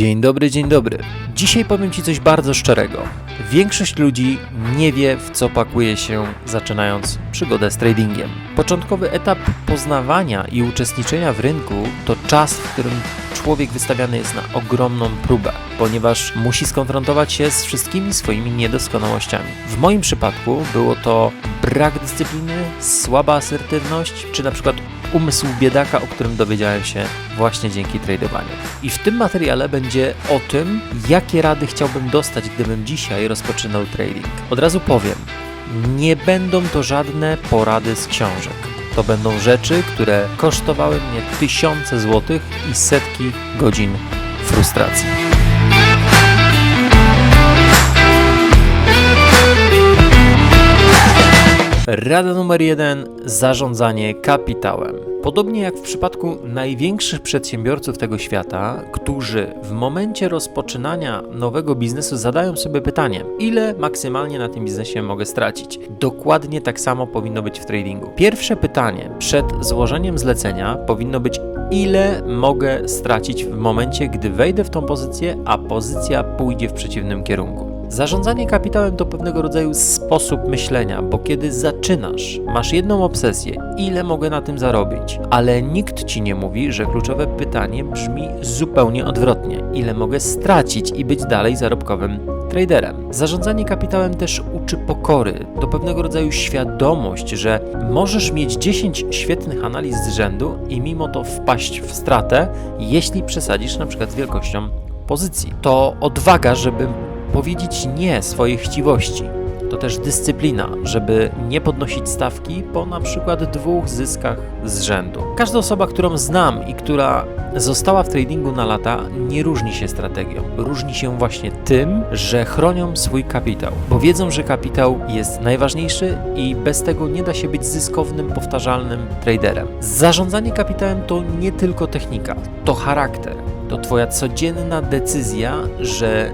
Dzień dobry, dzień dobry. Dzisiaj powiem Ci coś bardzo szczerego. Większość ludzi nie wie, w co pakuje się, zaczynając przygodę z tradingiem. Początkowy etap poznawania i uczestniczenia w rynku to czas, w którym człowiek wystawiany jest na ogromną próbę, ponieważ musi skonfrontować się z wszystkimi swoimi niedoskonałościami. W moim przypadku było to brak dyscypliny, słaba asertywność, czy na przykład umysł biedaka, o którym dowiedziałem się właśnie dzięki tradowaniu. I w tym materiale będzie o tym, jakie rady chciałbym dostać, gdybym dzisiaj rozpoczynał trading. Od razu powiem, nie będą to żadne porady z książek. To będą rzeczy, które kosztowały mnie tysiące złotych i setki godzin frustracji. Rada numer jeden: zarządzanie kapitałem. Podobnie jak w przypadku największych przedsiębiorców tego świata, którzy w momencie rozpoczynania nowego biznesu zadają sobie pytanie, ile maksymalnie na tym biznesie mogę stracić. Dokładnie tak samo powinno być w tradingu. Pierwsze pytanie przed złożeniem zlecenia powinno być, ile mogę stracić w momencie, gdy wejdę w tą pozycję, a pozycja pójdzie w przeciwnym kierunku. Zarządzanie kapitałem to pewnego rodzaju sposób myślenia, bo kiedy zaczynasz, masz jedną obsesję, ile mogę na tym zarobić, ale nikt ci nie mówi, że kluczowe pytanie brzmi zupełnie odwrotnie: ile mogę stracić i być dalej zarobkowym traderem. Zarządzanie kapitałem też uczy pokory, to pewnego rodzaju świadomość, że możesz mieć 10 świetnych analiz z rzędu i mimo to wpaść w stratę, jeśli przesadzisz na przykład z wielkością pozycji. To odwaga, żeby powiedzieć nie swojej chciwości. To też dyscyplina, żeby nie podnosić stawki po na przykład dwóch zyskach z rzędu. Każda osoba, którą znam i która została w tradingu na lata, nie różni się strategią. Różni się właśnie tym, że chronią swój kapitał, bo wiedzą, że kapitał jest najważniejszy i bez tego nie da się być zyskownym, powtarzalnym traderem. Zarządzanie kapitałem to nie tylko technika, to charakter. To Twoja codzienna decyzja, że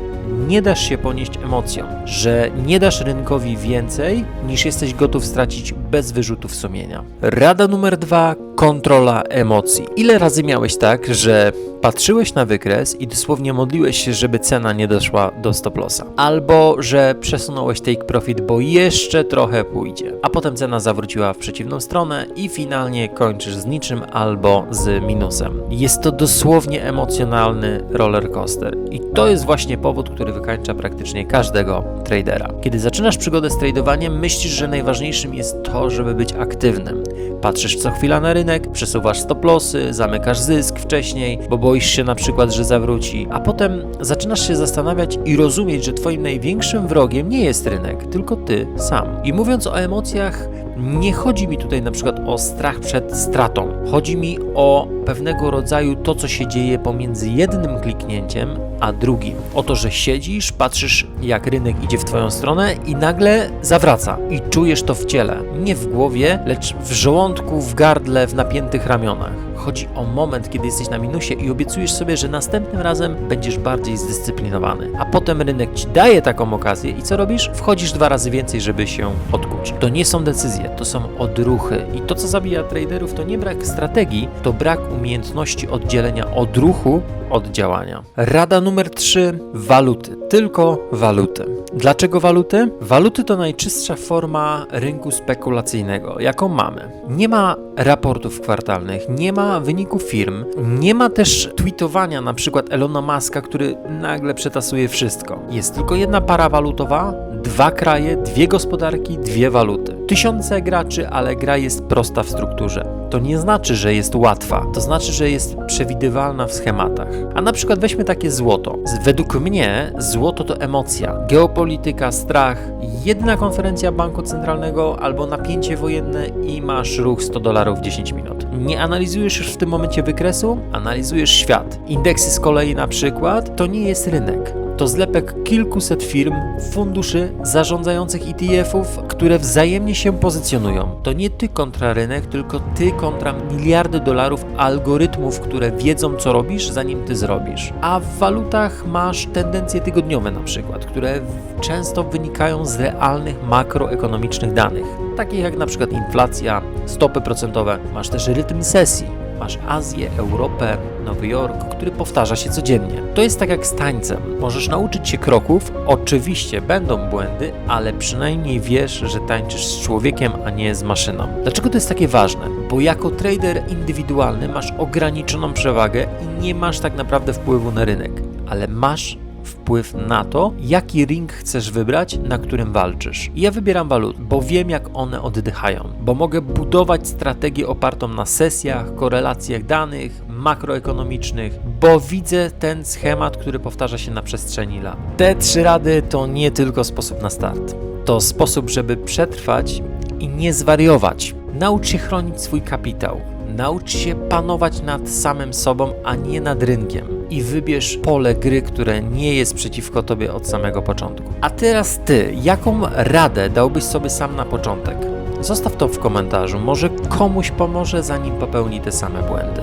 nie dasz się ponieść emocjom, że nie dasz rynkowi więcej niż jesteś gotów stracić bez wyrzutów sumienia. Rada numer dwa: kontrola emocji. Ile razy miałeś tak, że patrzyłeś na wykres i dosłownie modliłeś się, żeby cena nie doszła do stop lossa, albo że przesunąłeś take profit, bo jeszcze trochę pójdzie, a potem cena zawróciła w przeciwną stronę i finalnie kończysz z niczym albo z minusem. Jest to dosłownie emocjonalny roller coaster i to jest właśnie powód, który wykańcza praktycznie każdego tradera. Kiedy zaczynasz przygodę z tradowaniem, myślisz, że najważniejszym jest to, żeby być aktywnym. Patrzysz co chwila na rynek, przesuwasz stop lossy, zamykasz zysk wcześniej, bo boisz się na przykład, że zawróci, a potem zaczynasz się zastanawiać i rozumieć, że twoim największym wrogiem nie jest rynek, tylko ty sam. I mówiąc o emocjach, nie chodzi mi tutaj na przykład o strach przed stratą. Chodzi mi o pewnego rodzaju to, co się dzieje pomiędzy jednym kliknięciem a drugim. O to, że siedzisz, patrzysz, jak rynek idzie w Twoją stronę i nagle zawraca. I czujesz to w ciele. Nie w głowie, lecz w żołądku, w gardle, w napiętych ramionach. Chodzi o moment, kiedy jesteś na minusie i obiecujesz sobie, że następnym razem będziesz bardziej zdyscyplinowany. A potem rynek ci daje taką okazję i co robisz? Wchodzisz dwa razy więcej, żeby się odkuć. To nie są decyzje, to są odruchy. I to, co zabija traderów, to nie brak strategii, to brak umiejętności oddzielenia odruchu od działania. Rada numer 3: waluty. Tylko waluty. Dlaczego waluty? Waluty to najczystsza forma rynku spekulacyjnego, jaką mamy. Nie ma raportów kwartalnych, nie ma wyników firm, nie ma też tweetowania na przykład Elona Muska, który nagle przetasuje wszystko. Jest tylko jedna para walutowa, dwa kraje, dwie gospodarki, dwie waluty. Tysiące graczy, ale gra jest prosta w strukturze. To nie znaczy, że jest łatwa, to znaczy, że jest przewidywalna w schematach. A na przykład weźmy takie złoto. Według mnie złoto to emocja, geopolityka, strach, jedna konferencja banku centralnego albo napięcie wojenne i masz ruch 100 dolarów w 10 minut. Nie analizujesz już w tym momencie wykresu, analizujesz świat. Indeksy z kolei na przykład to nie jest rynek to zlepek kilkuset firm, funduszy zarządzających ETF-ów, które wzajemnie się pozycjonują. To nie ty kontra rynek, tylko ty kontra miliardy dolarów algorytmów, które wiedzą co robisz, zanim ty zrobisz. A w walutach masz tendencje tygodniowe na przykład, które często wynikają z realnych makroekonomicznych danych, takich jak na przykład inflacja, stopy procentowe. Masz też rytm sesji masz Azję, Europę, Nowy Jork, który powtarza się codziennie. To jest tak jak z tańcem. Możesz nauczyć się kroków, oczywiście będą błędy, ale przynajmniej wiesz, że tańczysz z człowiekiem, a nie z maszyną. Dlaczego to jest takie ważne? Bo jako trader indywidualny masz ograniczoną przewagę i nie masz tak naprawdę wpływu na rynek, ale masz wpływ na to, jaki ring chcesz wybrać, na którym walczysz. Ja wybieram walut, bo wiem, jak one oddychają, bo mogę budować strategię opartą na sesjach, korelacjach danych, makroekonomicznych, bo widzę ten schemat, który powtarza się na przestrzeni lat. Te trzy rady to nie tylko sposób na start. To sposób, żeby przetrwać i nie zwariować. Naucz się chronić swój kapitał. Naucz się panować nad samym sobą, a nie nad rynkiem. I wybierz pole gry, które nie jest przeciwko tobie od samego początku. A teraz ty, jaką radę dałbyś sobie sam na początek? Zostaw to w komentarzu, może komuś pomoże, zanim popełni te same błędy.